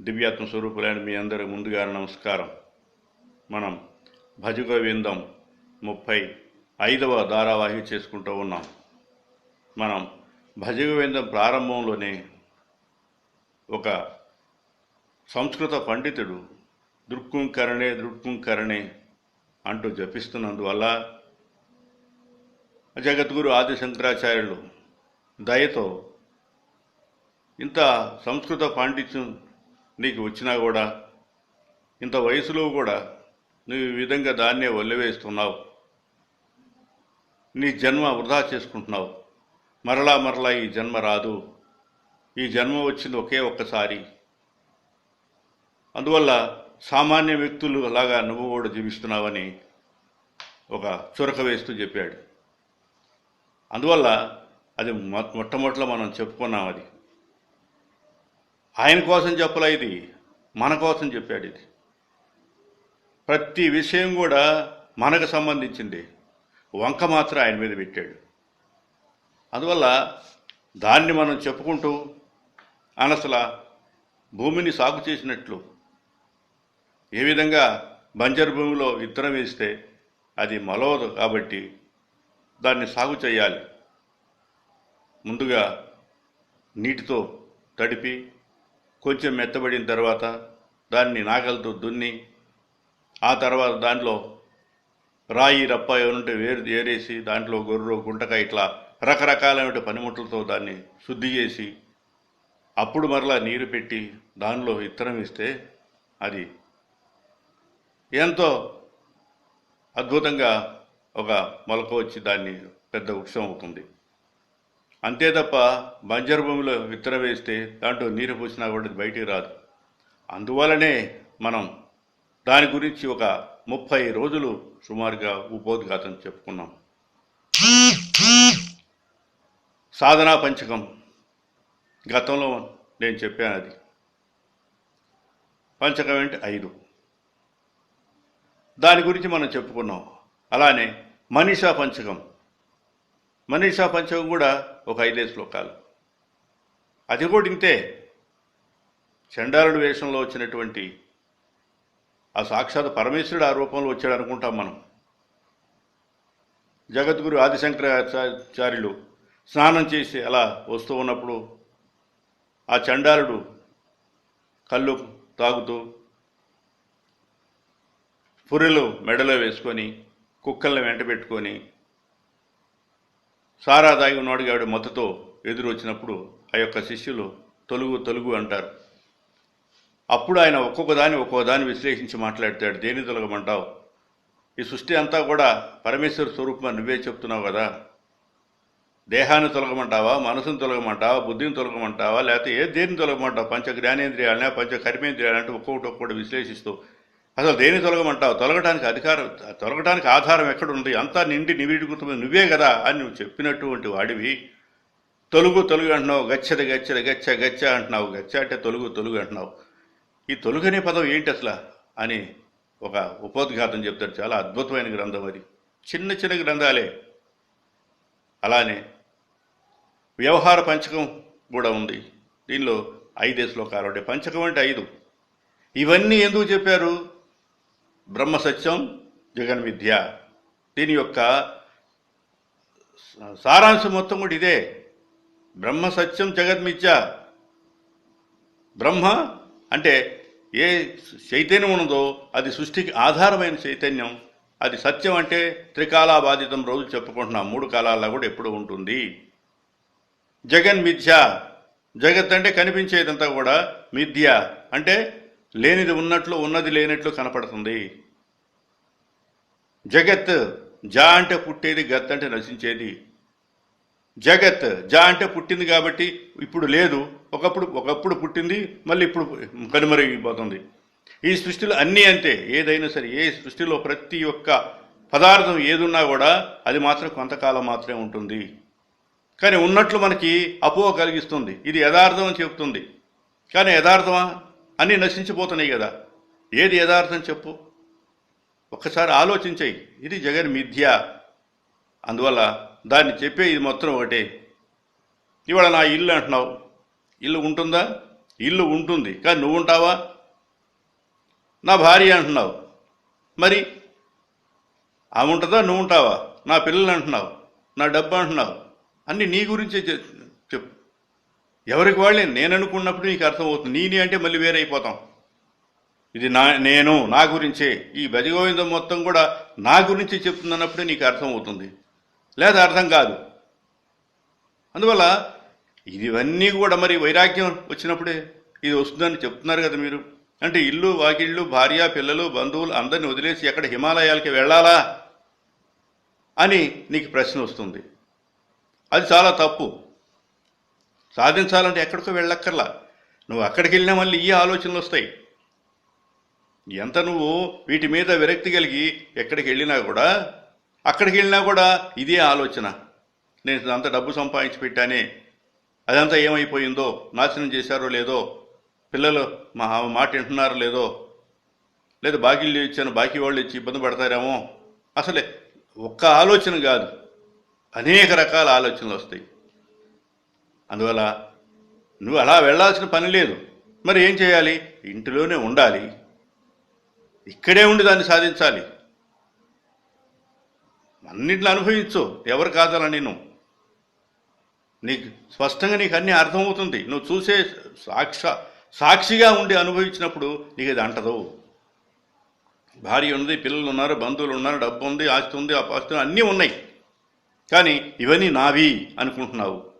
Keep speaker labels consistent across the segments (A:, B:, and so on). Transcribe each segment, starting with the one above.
A: దివ్యాత్మ స్వరూపులైన మీ అందరి ముందుగా నమస్కారం. మనం భజగోవిందం ముప్పై ఐదవ ధారావాహి చేసుకుంటూ ఉన్నాం. మనం భజగోవిందం ప్రారంభంలోనే ఒక సంస్కృత పండితుడు దృక్కుంకరణే దృక్కుంకరణే అంటూ జపిస్తున్నందువల్ల జగద్గురు ఆది శంకరాచార్యులు దయతో ఇంత సంస్కృత పాండిత్యం నీకు వచ్చినా కూడా ఇంత వయసులో కూడా నువ్వు ఈ విధంగా దాన్నే వల్లివేస్తున్నావు నీ జన్మ వృధా చేసుకుంటున్నావు. మరలా మరలా ఈ జన్మ రాదు. ఈ జన్మ వచ్చింది ఒకే ఒక్కసారి. అందువల్ల సామాన్య వ్యక్తులు అలాగా నువ్వు కూడా జీవిస్తున్నావని ఒక చురక వేస్తూ చెప్పాడు. అందువల్ల అది మొ- మనం చెప్పుకున్నాం అది. ఆయన కోసం చెప్పలే ఇది మన కోసం చెప్పాడు ఇది. ప్రతి విషయం కూడా మనకు సంబంధించింది. వంక మాత్రం ఆయన మీద పెట్టాడు. అందువల్ల దాన్ని మనం చెప్పుకుంటూ అనసల భూమిని సాగు చేసినట్లు ఏ విధంగా బంజరు భూమిలో విత్తనం వేస్తే అది మొలవదు కాబట్టి దాన్ని సాగు చేయాలి. ముందుగా నీటితో తడిపి కొంచెం మెత్తబడిన తర్వాత దాన్ని నాగలతో దున్ని ఆ తర్వాత దాంట్లో రాయి రప్ప ఏమంటే వేరు ఏరేసి దాంట్లో గొర్రె గుంటక ఇట్లా రకరకాలైన పనిముట్లతో దాన్ని శుద్ధి చేసి అప్పుడు మరలా నీరు పెట్టి దానిలో విత్తనం ఇస్తే అది ఎంతో అద్భుతంగా ఒక మొలక వచ్చి దాన్ని పెద్ద వృక్షం అవుతుంది. అంతే తప్ప బంజరు భూమిలో విత్తనం వేస్తే దాంట్లో నీరు పోసినా కూడా బయటికి రాదు. అందువలనే మనం దాని గురించి ఒక ముప్పై రోజులు సుమారుగా ఉపోద్ఘాతం చెప్పుకున్నాం. సాధనా పంచకం. గతంలో నేను చెప్పాను అది. పంచకం అంటే ఐదు. దాని గురించి మనం చెప్పుకున్నాం. అలానే మనీషా పంచకం. మనీషా పంచకం కూడా ఒక ఐదే శ్లోకాలు. అది కూడా ఇంతే. చండాలుడి వేషంలో వచ్చినటువంటి ఆ సాక్షాత్ పరమేశ్వరుడు ఆ రూపంలో వచ్చాడు అనుకుంటాం మనం. జగద్గురు ఆదిశంకరాచార్యులు స్నానం చేసి అలా వస్తూ ఉన్నప్పుడు ఆ చండాలుడు కళ్ళు తాగుతూ పుర్రెలు మెడలో వేసుకొని కుక్కల్ని వెంట పెట్టుకొని సారా దాగి ఉన్నాడు ఆవిడ మతతో ఎదురొచ్చినప్పుడు ఆ యొక్క శిష్యులు తొలుగు తొలుగు అంటారు. అప్పుడు ఆయన ఒక్కొక్క దాన్ని ఒక్కొక్క దాన్ని విశ్లేషించి మాట్లాడతాడు. దేని తొలగమంటావు? ఈ సృష్టి అంతా కూడా పరమేశ్వర స్వరూపం నువ్వే చెప్తున్నావు కదా. దేహాన్ని తొలగమంటావా? మనసును తొలగమంటావా? బుద్ధిని తొలగమంటావా? లేకపోతే ఏ దేన్ని తొలగమంటావు? పంచ జ్ఞానేంద్రియాలనే పంచ కర్మేంద్రియాలంటే ఒక్కొక్కటి ఒక్కొక్కటి విశ్లేషిస్తూ అసలు దేని తొలగమంటావు? తొలగడానికి అధికారం తొలగటానికి ఆధారం ఎక్కడుంది అంతా నిండి నివిడుగుతుంది నువ్వే కదా అని నువ్వు చెప్పినటువంటి వాడివి. తొలుగు తొలుగు అంటున్నావు గచ్చది గచ్చది గచ్చ గచ్చ అంటున్నావు గచ్చ అంటే తొలుగు తొలుగు అంటున్నావు. ఈ తొలుగు అనే పదం ఏంటి అసలు? అని ఒక ఉపోద్ఘాతం చెప్తాడు. చాలా అద్భుతమైన గ్రంథం అది. చిన్న చిన్న గ్రంథాలే. అలానే వ్యవహార పంచకం కూడా ఉంది. దీనిలో ఐదే శ్లోకాలు ఉంటాయి. పంచకం అంటే ఐదు. ఇవన్నీ ఎందుకు చెప్పారు? బ్రహ్మ సత్యం జగన్విద్య దీని యొక్క సారాంశం మొత్తం కూడా ఇదే. బ్రహ్మ సత్యం జగన్మిథ్య బ్రహ్మ అంటే ఏ చైతన్యం ఉన్నదో అది సృష్టికి ఆధారమైన చైతన్యం. అది సత్యం అంటే త్రికాలాబాధితం రోజు చెప్పుకుంటున్నాం. మూడు కాలాల్లో కూడా ఎప్పుడు ఉంటుంది. జగన్ మిథ్య జగత్ అంటే కనిపించేదంతా కూడా మిథ్య అంటే లేనిది ఉన్నట్లు ఉన్నది లేనట్లు కనపడుతుంది. జగత్ జా అంటే పుట్టేది గత్ అంటే నశించేది. జగత్ జా అంటే పుట్టింది కాబట్టి ఇప్పుడు లేదు. ఒకప్పుడు ఒకప్పుడు పుట్టింది మళ్ళీ ఇప్పుడు కనుమరుగైపోతుంది. ఈ సృష్టిలో అన్నీ అంతే. ఏదైనా సరే ఏ సృష్టిలో ప్రతి ఒక్క పదార్థం ఏదున్నా కూడా అది మాత్రం కొంతకాలం మాత్రమే ఉంటుంది. కానీ ఉన్నట్లు మనకి అపోహ కలిగిస్తుంది. ఇది యథార్థం అని చెబుతుంది కానీ యథార్థమా? అన్నీ నశించిపోతున్నాయి కదా. ఏది యథార్థం చెప్పు. ఒక్కసారి ఆలోచించాయి. ఇది జగన్ మిథ్య. అందువల్ల దాన్ని చెప్పే ఇది మొత్తం ఒకటే. ఇవాళ నా ఇల్లు అంటున్నావు. ఇల్లు ఉంటుందా? ఇల్లు ఉంటుంది. కానీ నువ్వు ఉంటావా? నా భార్య అంటున్నావు. మరి? ఆమె ఉంటుందా? నువ్వు ఉంటావా? నా పిల్లలు అంటున్నావు. నా డబ్బు అంటున్నావు. అన్నీ నీ గురించే చెప్పు ఎవరికి వాళ్ళే? నేను అనుకున్నప్పుడు నీకు అర్థమవుతుంది. నీని అంటే మళ్ళీ వేరే అయిపోతాం ఇది నా నేను నా గురించే. ఈ భజగోవిందం మొత్తం కూడా నా గురించి చెప్తుందన్నప్పుడే నీకు అర్థమవుతుంది. లేదా అర్థం కాదు. అందువల్ల ఇవన్నీ కూడా మరి వైరాగ్యం వచ్చినప్పుడే ఇది వస్తుందని చెప్తున్నారు కదా మీరు. అంటే ఇల్లు వాకిళ్ళు భార్య పిల్లలు బంధువులు అందరిని వదిలేసి ఎక్కడ హిమాలయాలకి వెళ్ళాలా అని నీకు ప్రశ్న వస్తుంది. అది చాలా తప్పు. సాధించాలంటే ఎక్కడికో వెళ్ళక్కర్లా. నువ్వు అక్కడికి వెళ్ళినా మళ్ళీ ఈ ఆలోచనలు వస్తాయి. ఎంత నువ్వు వీటి మీద విరక్తి కలిగి ఎక్కడికి వెళ్ళినా కూడా అక్కడికి వెళ్ళినా కూడా ఇదే ఆలోచన. నేను అంత డబ్బు సంపాదించి పెట్టానే అదంతా ఏమైపోయిందో నాశనం చేశారో లేదో పిల్లలు మా మాట వింటున్నారో లేదో లేదు బాకీలు ఇచ్చాను బాకీ వాళ్ళు ఇచ్చి ఇబ్బంది పడతారేమో అసలే ఒక్క ఆలోచన కాదు. అనేక రకాల ఆలోచనలు వస్తాయి. అందువల్ల నువ్వు అలా వెళ్ళాల్సిన పని లేదు. మరి ఏం చేయాలి? ఇంటిలోనే ఉండాలి. ఇక్కడే ఉండి దాన్ని సాధించాలి. అన్నింటిని అనుభవించు. ఎవరు కాదలా నేను నీకు స్పష్టంగా నీకు అన్నీ అర్థమవుతుంది. నువ్వు చూసే సాక్ష సాక్షిగా ఉండి అనుభవించినప్పుడు నీకు ఇది అంటదు. భార్య ఉంది పిల్లలు ఉన్నారు బంధువులు ఉన్నారు డబ్బు ఉంది ఆస్తి ఉంది ఆస్తి ఉంది, అన్నీ ఉన్నాయి. కానీ ఇవన్నీ నావి అనుకుంటున్నావు.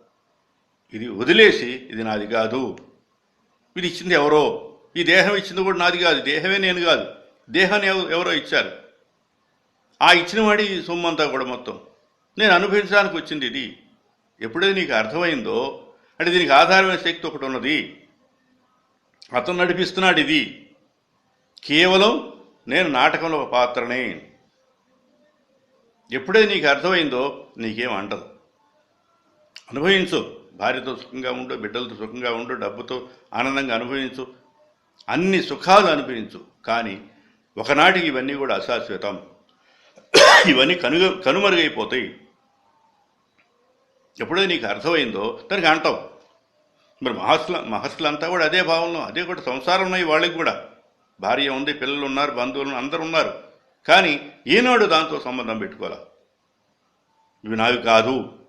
A: ఇది వదిలేసి ఇది నాది కాదు. ఇది ఇచ్చింది ఎవరో? ఈ దేహం ఇచ్చింది కూడా నాది కాదు. దేహమే నేను కాదు. దేహాన్ని ఎవరో ఇచ్చారు. ఆ ఇచ్చిన వాడి సొమ్ము అంతా కూడా మొత్తం. నేను అనుభవించడానికి వచ్చింది ఇది. ఎప్పుడైతే నీకు అర్థమైందో అంటే దీనికి ఆధారమైన శక్తి ఒకటి ఉన్నది. అతను నడిపిస్తున్నాడు ఇది. కేవలం నేను నాటకంలో ఒక పాత్రనే. ఎప్పుడైతే నీకు అర్థమైందో నీకేం అంటదు. అనుభవించు. భార్యతో సుఖంగా ఉండు బిడ్డలతో సుఖంగా ఉండు డబ్బుతో ఆనందంగా అనుభవించు అన్ని సుఖాలు అనుభవించు. కానీ ఒకనాటికి ఇవన్నీ కూడా అశాశ్వతం. ఇవన్నీ కనుగ కనుమరుగైపోతాయి. ఎప్పుడైతే నీకు అర్థమైందో దానికి అంటావు. మరి మహస్ల మహస్లంతా కూడా అదే భావంలో అదే కూడా సంసారం ఉన్నాయి వాళ్ళకి కూడా. భార్య ఉంది పిల్లలు ఉన్నారు బంధువులు అందరు ఉన్నారు. కానీ ఈనాడు దాంతో సంబంధం పెట్టుకోవాలి? ఇవి నావి కాదు.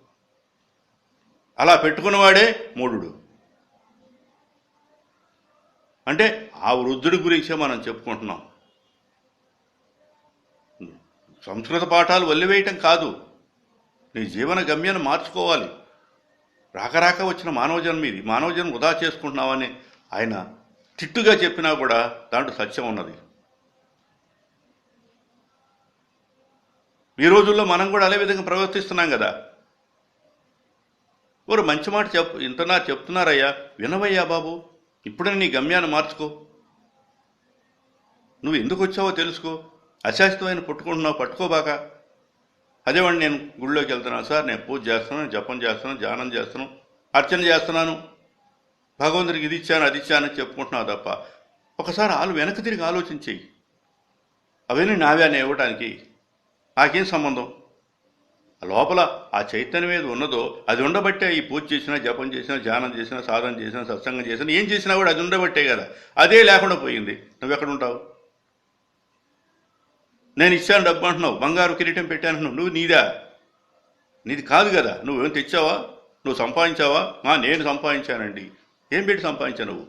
A: అలా పెట్టుకున్నవాడే మూఢుడు. అంటే ఆ వృద్ధుడి గురించే మనం చెప్పుకుంటున్నాం. సంస్కృత పాఠాలు వల్లివేయటం కాదు. నీ జీవన గమ్యాన్ని మార్చుకోవాలి. రాక రాక వచ్చిన మానవ జన్మ ఇది. మానవ జన్మ వృధా చేసుకుంటున్నామని ఆయన తిట్టుగా చెప్పినా కూడా దాంట్లో సత్యం ఉన్నది. ఈ రోజుల్లో మనం కూడా అదే విధంగా ప్రవర్తిస్తున్నాం కదా. ఓరు మంచి మాట చెప్ ఇంతనా చెప్తున్నారయ్యా. వినవయ్యా బాబు ఇప్పుడే నీ గమ్యాన్ని మార్చుకో. నువ్వు ఎందుకు వచ్చావో తెలుసుకో. అశాశ్వతమైన పుట్టుకుంటున్నావు పట్టుకోబాక. అదేవాడిని నేను గుళ్ళోకి వెళ్తున్నాను. సార్ నేను పూజ చేస్తున్నాను జపం చేస్తున్నాను ధ్యానం చేస్తున్నాను అర్చన చేస్తున్నాను. భగవంతుడికి ఇది ఇచ్చాను అది ఇచ్చానని చెప్పుకుంటున్నావు తప్ప ఒకసారి ఆలు వెనక్కి తిరిగి ఆలోచించేయి. అవన్నీ నావే అని ఇవ్వడానికి నాకేం సంబంధం? లోపల ఆ చైతన్యం ఏది ఉన్నదో అది ఉండబట్టే ఈ పూజ చేసినా జపం చేసినా ధ్యానం చేసినా సాధన చేసినా సత్సంగం చేసినా ఏం చేసినా కూడా అది ఉండబట్టే కదా. అదే లేకుండా పోయింది. నువ్వెక్కడ ఉంటావు నేను ఇచ్చాను డబ్బు అంటున్నావు. బంగారు కిరీటం పెట్టాను నువ్వు నీదా? నీది కాదు కదా. నువ్వేం తెచ్చావా? నువ్వు సంపాదించావా? మా నేను సంపాదించానండి. ఏం పెట్టి సంపాదించావు నువ్వు?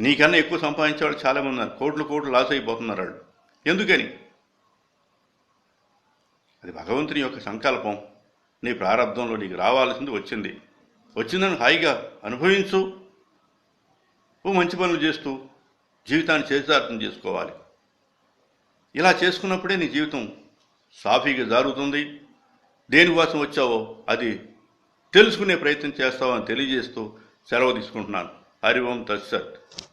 A: నీకన్నా ఎక్కువ సంపాదించేవాళ్ళు చాలామంది ఉన్నారు. కోట్లు కోట్లు లాస్ అయిపోతున్నారు వాళ్ళు. ఎందుకని? అది భగవంతుని యొక్క సంకల్పం. నీ ప్రారంభంలో నీకు రావాల్సింది వచ్చింది. వచ్చిందని హాయిగా అనుభవించు. ఓ మంచి పనులు చేస్తూ జీవితాన్ని చేతార్థం చేసుకోవాలి. ఇలా చేసుకున్నప్పుడే నీ జీవితం సాఫీగా జారుతుంది దేనికోసం వచ్చావో అది తెలుసుకునే ప్రయత్నం చేస్తావని తెలియజేస్తూ సెలవు తీసుకుంటున్నాను. హరి ఓం తత్సత్.